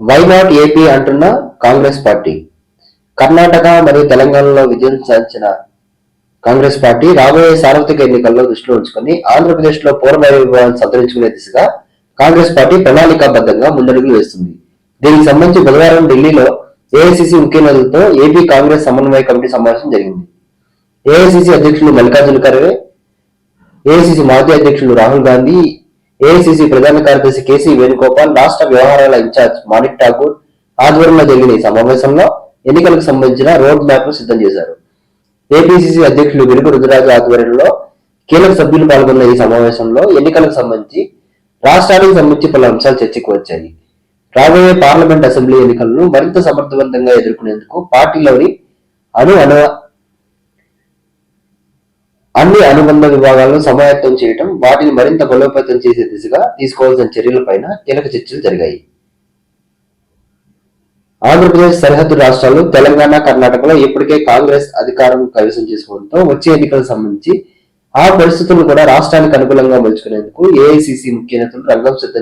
Why not AP అంటున్న Congress party? Karnataka మరియు తెలంగాణలో విజయం సాధించిన కాంగ్రెస్ పార్టీ రాబోయే సార్వత్రిక ఎన్నికల్లో దృష్టిలో ఉంచుకొని ఆంధ్రప్రదేశ్లో విభాగాన్ని సంతరించుకునే దిశగా కాంగ్రెస్ పార్టీ ప్రణాళికాబద్ధంగా ముందడుగులు వేస్తుంది. దీనికి సంబంధించి బుధవారం ఢిల్లీలో ఏఐసిసి ముఖ్య నేతలతో ఏపీ కాంగ్రెస్ సమన్వయ కమిటీ సమావేశం జరిగింది. ఏఐసిసి అధ్యక్షులు మల్లికార్జున ఖర్గే ఏఐసిసి మాజీ అధ్యక్షులు రాహుల్ గాంధీ ఏఐసిసి ప్రధాన కార్యదర్శి కేసీ వేణుగోపాల్ రాష్ట్ర వ్యవహారాల ఇన్ఛార్జ్ మాణిక్ ఠాకూర్ ఆధ్వర్యంలో జరిగిన ఈ సమావేశంలో ఎన్నికలకు సంబంధించిన రోడ్ మ్యాప్ను సిద్ధం చేశారు. ఏపీసీసీ అధ్యక్షులు వెలుగు రుద్రరాజు ఆధ్వర్యంలో కీలక సభ్యులు పాల్గొన్న ఈ సమావేశంలో ఎన్నికలకు సంబంధించి రాష్ట్రానికి సంబంధించి పలు అంశాలు చర్చకు వచ్చాయి. రాబోయే పార్లమెంట్ అసెంబ్లీ ఎన్నికలను మరింత సమర్థవంతంగా ఎదుర్కొనేందుకు పార్టీలోని అను అన్ని అనుబంధ విభాగాలను సమాయత్తం చేయటం వాటిని మరింత బలోపేతం చేసే దిశగా తీసుకోవాల్సిన చర్యలపైన కీలక చర్చలు జరిగాయి. ఆంధ్రప్రదేశ్ సరిహద్దు రాష్ట్రాలు తెలంగాణ కర్ణాటకలో ఇప్పటికే కాంగ్రెస్ అధికారం కైవసం చేసుకోవడంతో వచ్చే ఎన్నికలకు సంబంధించి ఆ పరిస్థితులను కూడా రాష్ట్రానికి అనుకూలంగా మలుచుకునేందుకు ఏఐసిసి ముఖ్య నేతలు రంగం సిద్ధం